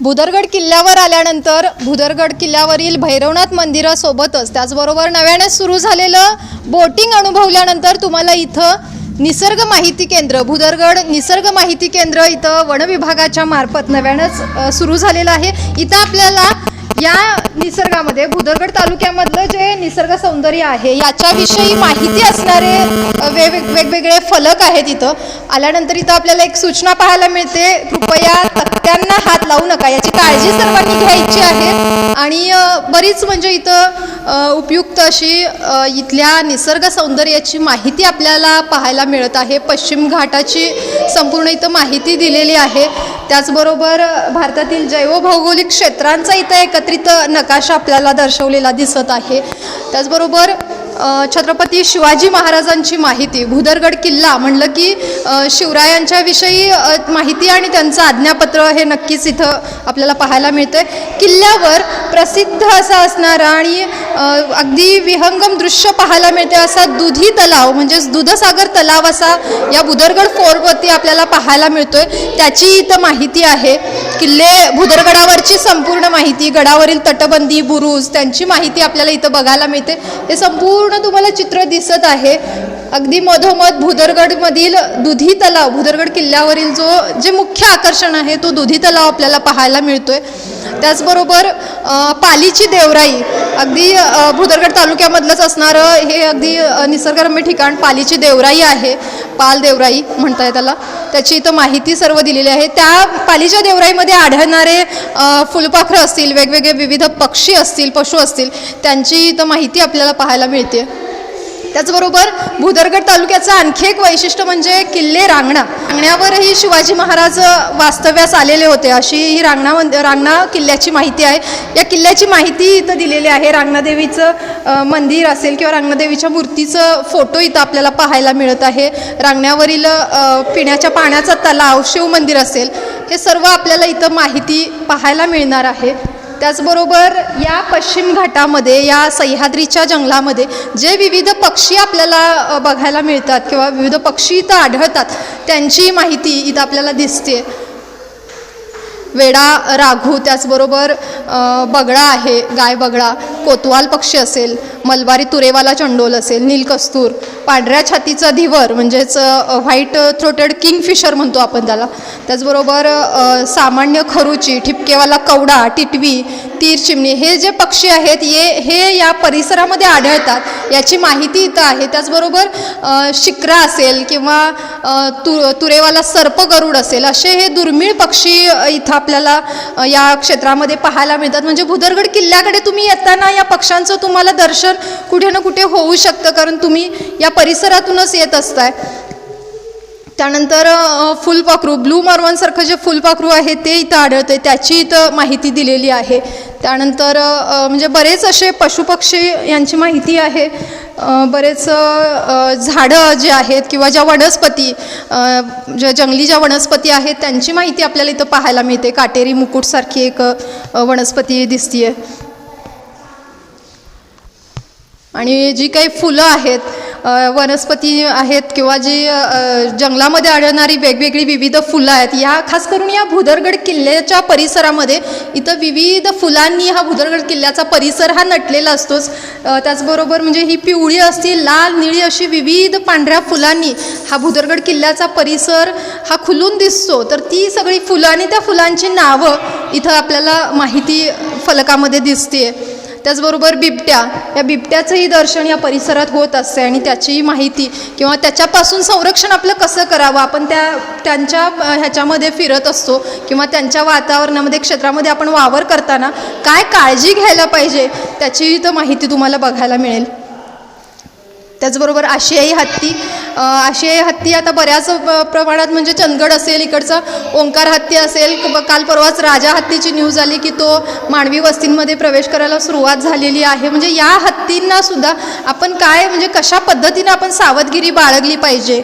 भुदरगड किल्ल्यावर आल्यानंतर भुदरगड किल्ल्यावरील भैरवनाथ मंदिरासोबतच त्याचबरोबर नव्याने सुरू झालेलं बोटिंग अनुभवल्यानंतर तुम्हाला इथं निसर्ग माहिती केंद्र भुदरगड निसर्ग माहिती केंद्र इथं वनविभागाच्या मार्फत नव्यानंच सुरू झालेलं आहे. इथं आपल्याला या निसर्गामध्ये भुदरगड तालुक्यामधलं जे निसर्ग सौंदर्य आहे याच्याविषयी माहिती असणारे वेग वेगवेगळे फलक आहेत इथं. आल्यानंतर इथं आपल्याला एक सूचना पाहायला मिळते. कृपया तक्त्यांना हात लावू नका. याची काळजी सर्वांनी घ्यायची आहे. आणि बरीच म्हणजे इथं उपयुक्त अशी इथल्या निसर्ग सौंदर्याची माहिती आपल्याला पाहायला मिळत आहे. पश्चिम घाटाची संपूर्ण इथं माहिती दिलेली आहे. त्याचबरोबर भारतातील जैवभौगोलिक क्षेत्रांचा इथं एकत्रित नकाशा आपल्याला दर्शवलेला दिसत आहे. त्याचबरोबर छत्रपती शिवाजी महाराजांची माहिती भुदरगड किल्ला म्हणलं की शिवरायांच्याविषयी माहिती आणि त्यांचं आज्ञापत्र हे नक्कीच इथं आपल्याला पाहायला मिळतं किल्ल्यावर प्रसिद्ध असा असणारा आणि अगदी विहंगम दृश्य पाहायला मिळते असा दुधी तलाव म्हणजेच दुधसागर तलाव असा या भुदरगड फोर्टवरती आपल्याला पाहायला मिळतोय. त्याची इथं माहिती आहे. किल्ले भुदरगडावरची संपूर्ण माहिती गडावरील तटबंदी बुरुज त्यांची माहिती आपल्याला इथं बघायला मिळते. हे संपूर्ण तुम्हाला चित्र दिसत आहे. अगदी मधोमध भुदरगडमधील दुधी तलाव भुदरगड किल्ल्यावरील जो जे मुख्य आकर्षण आहे तो दुधी तलाव आपल्याला पाहायला मिळतोय. त्याचबरोबर पालीची देवराई अगदी भुदरगड तालुक्यामधलंच असणारं हे अगदी निसर्गरम्य ठिकाण पालीची देवराई आहे. पाल देवराई म्हणताय त्याला. त्याची इथं माहिती सर्व दिलेली आहे. त्या पालीच्या देवराईमध्ये आढळणारे फुलपाखरं असतील वेगवेगळे विविध पक्षी असतील पशु असतील त्यांची इथं माहिती आपल्याला पाहायला मिळते. त्याचबरोबर भुदरगड तालुक्याचं आणखी एक वैशिष्ट्य म्हणजे किल्ले रांगणा. रांगण्यावरही शिवाजी महाराज वास्तव्यास आलेले होते. अशी ही रांगणा रांगणा किल्ल्याची माहिती आहे. या किल्ल्याची माहिती इथं दिलेली आहे. रांगणादेवीचं मंदिर असेल किंवा रांगणादेवीच्या मूर्तीचं फोटो इथं आपल्याला पाहायला मिळत आहे. रांगण्यावरील पिण्याच्या पाण्याचा तलाव शिवमंदिर असेल. हे सर्व आपल्याला इथं माहिती पाहायला मिळणार आहे. त्याचबरोबर या पश्चिम घाटामध्ये या सह्याद्रीच्या जंगलामध्ये जे विविध पक्षी आपल्याला बघायला मिळतात किंवा विविध पक्षी इथं आढळतात त्यांची माहिती इथं आपल्याला दिसते वेडा राघू त्याचबरोबर बगळा आहे गाय बगळा. कोतवाल पक्षी असेल मलबारी तुरेवाला चंडोल असेल नीलकस्तूर. पांढऱ्या छातीचा धिवर म्हणजेच व्हाईट थ्रोटेड किंगफिशर म्हणतो आपण त्याला. त्याचबरोबर सामान्य खरुची ठिपकेवाला कवडा टिटवी तीर चिमणी हे जे पक्षी आहेत ये हे या परिसरामध्ये आढळतात. याची माहिती इथं आहे. त्याचबरोबर अ, शिक्रा असेल किंवा तु तुरेवाला सर्प गरुड असेल असे हे दुर्मिळ पक्षी इथं आपल्याला या क्षेत्रामध्ये पाहायला मिळतात. म्हणजे भुदरगड किल्ल्याकडे तुम्ही येताना या पक्ष्यांचं तुम्हाला दर्शन कुठे ना कुठे होऊ शकतं कारण तुम्ही या परिसरातूनच येत असताय. त्यानंतर फुलपाखरू ब्लू मार्वांसारखं जे फुलपाखरू आहे ते इथं आढळतं त्याची इथं माहिती दिलेली आहे. त्यानंतर म्हणजे बरेच असे पशुपक्षी यांची माहिती आहे. बरेच झाडं जे आहेत किंवा ज्या वनस्पती ज्या जंगली ज्या वनस्पती आहेत त्यांची माहिती आपल्याला इथं पाहायला मिळते. काटेरी मुकुटसारखी एक वनस्पती दिसतीये. आणि जी काही फुलं आहेत वनस्पती आहेत किंवा जी जंगलामध्ये आढळणारी वेगवेगळी विविध फुलं आहेत या खास करून या भुदरगड किल्ल्याच्या परिसरामध्ये इथं विविध फुलांनी हा भुदरगड किल्ल्याचा परिसर हा नटलेला असतोच. त्याचबरोबर म्हणजे ही पिवळी असतील लाल निळी अशी विविध पांढऱ्या फुलांनी हा भुदरगड किल्ल्याचा परिसर हा खुलून दिसतो. तर ती सगळी फुलं आणि त्या फुलांची नावं इथं आपल्याला माहिती फलकामध्ये दिसते त्याचबरोबर बिबट्या. या बिबट्याचंही दर्शन या परिसरात होत असते आणि त्याचीही माहिती किंवा त्याच्यापासून संरक्षण आपलं कसं करावं? आपण त्या त्यांच्या ह्याच्यामध्ये फिरत असतो किंवा त्यांच्या वातावरणामध्ये क्षेत्रामध्ये आपण वावर करताना काय काळजी घ्यायला पाहिजे? त्याचीही तर माहिती तुम्हाला बघायला मिळेल. त्याचबरोबर आशियाई हत्ती. आशियाई हत्ती आता बऱ्याच प- प्रमाणात म्हणजे चंदगड असेल इकडचा ओंकार हत्ती असेल काल परवाच राजा हत्तीची न्यूज आली की तो मानवी वस्तींमध्ये प्रवेश करायला सुरुवात झालेली आहे. म्हणजे या हत्तींना सुद्धा आपण काय म्हणजे कशा पद्धतीनं आपण सावधगिरी बाळगली पाहिजे?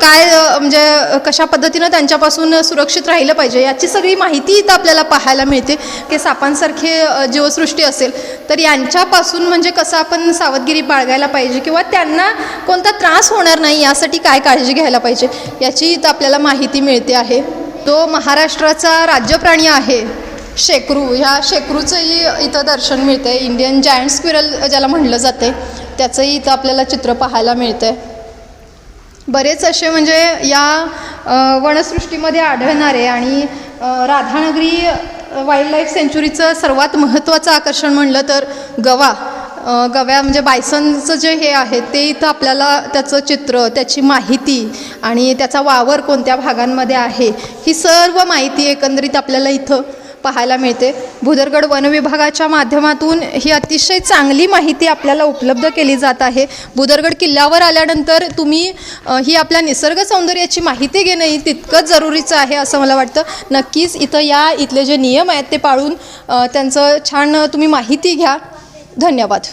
काय म्हणजे कशा पद्धतीनं त्यांच्यापासून सुरक्षित राहिलं पाहिजे? याची सगळी माहिती इथं आपल्याला पाहायला मिळते. की सापांसारखे जीवसृष्टी असेल. तर यांच्यापासून म्हणजे कसं आपण सावधगिरी बाळगायला पाहिजे? किंवा त्यांना कोणता त्रास होणार नाही यासाठी काय काळजी घ्यायला पाहिजे याची इथं आपल्याला माहिती मिळते आहे. तो महाराष्ट्राचा राज्यप्राणी आहे शेकरू. ह्या शेकरूचंही इथं दर्शन मिळतं इंडियन जायंट स्क्विरल ज्याला म्हटलं जाते त्याचंही इथं आपल्याला चित्र पाहायला मिळतं बरेच असे म्हणजे या वनसृष्टीमध्ये आढळणारे आणि राधानगरी वाईल्ड लाईफ सेंच्युरीचं सर्वात महत्त्वाचं आकर्षण म्हणलं तर गवा. गव्या म्हणजे बायसनचं जे हे आहे ते इथं आपल्याला त्याचं चित्र त्याची माहिती आणि त्याचा वावर कोणत्या भागांमध्ये आहे ही सर्व माहिती एकंदरीत आपल्याला इथं पाहायला मिळते. भुदरगड वन विभागाच्या माध्यमातून ही अतिशय चांगली माहिती आपल्याला उपलब्ध केली जात आहे. भुदरगड किल्ल्यावर आल्यानंतर तुम्ही ही आपल्या निसर्ग सौंदर्याची माहिती घेणं ही तितकंच जरुरीचं आहे असं मला वाटतं. नक्कीच इथं या इथले जे नियम आहेत ते पाळून त्यांचं छान तुम्ही माहिती घ्या. धन्यवाद.